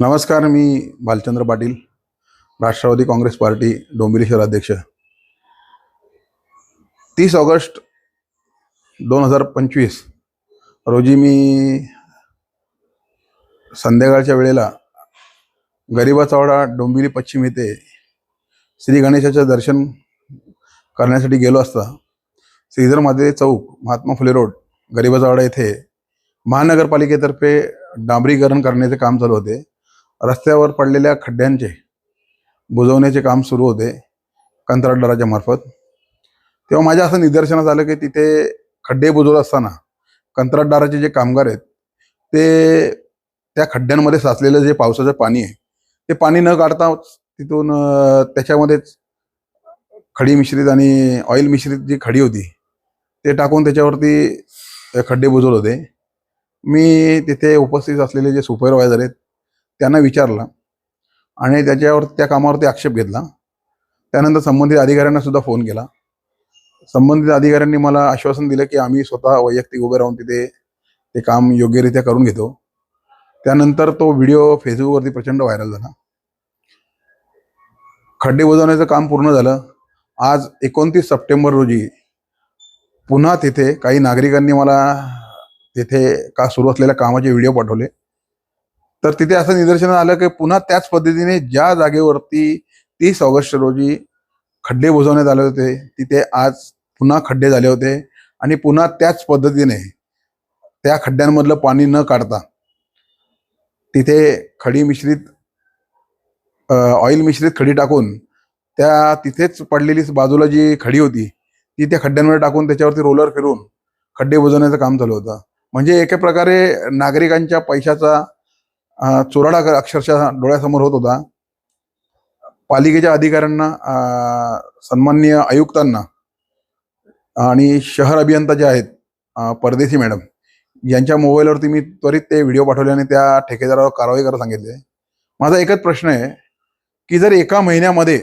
नमस्कार मी Bhalchandra Patil Rashtrawadi Congress party Dombivli शहराध्यक्ष. तीस ऑगस्ट दोन हजार पंचवीस रोजी मी संध्याकाळच्या वेळेला गरिबा चौडा डोंबिवली पश्चिम येथे श्री गणेशाचं दर्शन करण्यासाठी गेलो असता श्रीधर माते चौक महात्मा फुले रोड गरिबा चौडा येथे महानगरपालिकेतर्फे डांबरीकरण करण्याचे काम चालू होते. रस्त्यावर पडलेल्या खड्ड्यांचे बुजवण्याचे काम सुरू होते कंत्राटदाराच्या मार्फत तेव्हा माझ्या असं निदर्शनास आलं की तिथे खड्डे बुजवत असताना कंत्राटदाराचे जे कामगार आहेत ते त्या खड्ड्यांमध्ये साचलेलं जे पावसाचं पाणी आहे ते पाणी न काढता तिथून त्याच्यामध्येच खडी मिश्रित आणि ऑइल मिश्रित जी खडी होती ते टाकून त्याच्यावरती खड्डे बुजवत होते. मी तिथे उपस्थित असलेले जे सुपरवायझर आहेत त्यांना विचारलं आणि त्याच्यावर त्या कामावरती आक्षेप घेतला. त्यानंतर संबंधित अधिकाऱ्यांना सुद्धा फोन केला. संबंधित अधिकाऱ्यांनी मला आश्वासन दिलं की आम्ही स्वतः वैयक्तिक उभे राहून तिथे ते काम योग्यरित्या करून घेतो. त्यानंतर तो व्हिडिओ फेसबुकवरती प्रचंड व्हायरल झाला. खड्डे बुजवण्याचं काम पूर्ण झालं. आज एकोणतीस सप्टेंबर रोजी पुन्हा तिथे काही नागरिकांनी मला तिथे का सुरू असलेल्या कामाचे व्हिडिओ पाठवले. तर तिथे असं निदर्शन आलं की पुन्हा त्याच पद्धतीने ज्या जागेवरती तीस ऑगस्ट रोजी खड्डे बुजवण्यात आले होते तिथे आज पुन्हा खड्डे झाले होते आणि पुन्हा त्याच पद्धतीने त्या खड्ड्यांमधलं पाणी न काढता तिथे खडी मिश्रित ऑइल मिश्रित खडी टाकून त्या तिथेच पडलेली बाजूला जी खडी होती ती त्या खड्ड्यांमध्ये टाकून त्याच्यावरती रोलर फिरून खड्डे बुजवण्याचं काम चालू होतं. म्हणजे एका प्रकारे नागरिकांच्या पैशाचा चोराडा अक्षरशः डोळ्यासमोर होत होता. पालिकेच्या अधिकाऱ्यांना सन्माननीय आयुक्तांना आणि शहर अभियंता जे आहेत परदेशी मॅडम यांच्या मोबाईलवरती मी त्वरित ते व्हिडिओ पाठवले आणि त्या ठेकेदारावर कारवाई करायला सांगितले. माझा एकच प्रश्न आहे की जर एका महिन्यामध्ये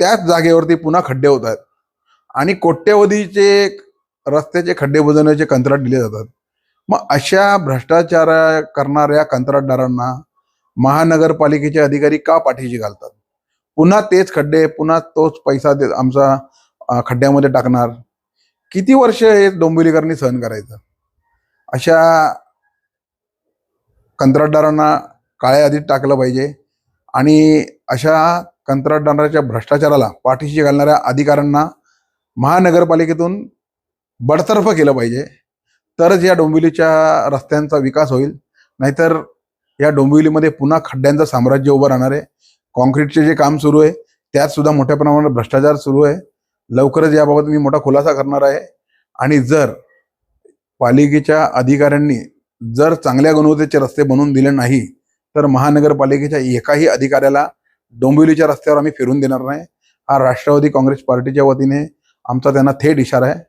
त्याच जागेवरती पुन्हा खड्डे होत आहेत आणि कोट्यवधीचे रस्त्याचे खड्डे बुजवण्याचे कंत्राट दिले जातात मग अशा भ्रष्टाचार करणाऱ्या कंत्राटदारांना महानगरपालिकेचे अधिकारी का पाठीशी घालतात? पुन्हा तेच खड्डे पुन्हा तोच पैसा दे आमचा खड्ड्यामध्ये टाकणार. किती वर्ष हे डोंबिवलीकरांनी सहन करायचं? अशा कंत्राटदारांना काळ्या आधीत टाकलं पाहिजे आणि अशा कंत्राटदाराच्या भ्रष्टाचाराला पाठीशी घालणाऱ्या अधिकाऱ्यांना महानगरपालिकेतून बडतर्फ केलं पाहिजे. तरच या डोंबिवलीच्या रस्त्यांचा विकास होईल. नाहीतर या डोंबिवलीमध्ये पुन्हा खड्ड्यांचं साम्राज्य उभं राहणार आहे. कॉन्क्रीटचे जे काम सुरू आहे त्यात सुद्धा मोठ्या प्रमाणात भ्रष्टाचार सुरू आहे. लवकरच याबाबत मी मोठा खुलासा करणार आहे. आणि जर पालिकेच्या अधिकाऱ्यांनी जर चांगल्या गुणवत्तेचे रस्ते बनवून दिले नाही तर महानगरपालिकेच्या एकाही अधिकाऱ्याला डोंबिवलीच्या रस्त्यावर आम्ही फिरून देणार नाही. हा राष्ट्रवादी काँग्रेस पार्टीच्या वतीने आमचा त्यांना थेट इशारा आहे.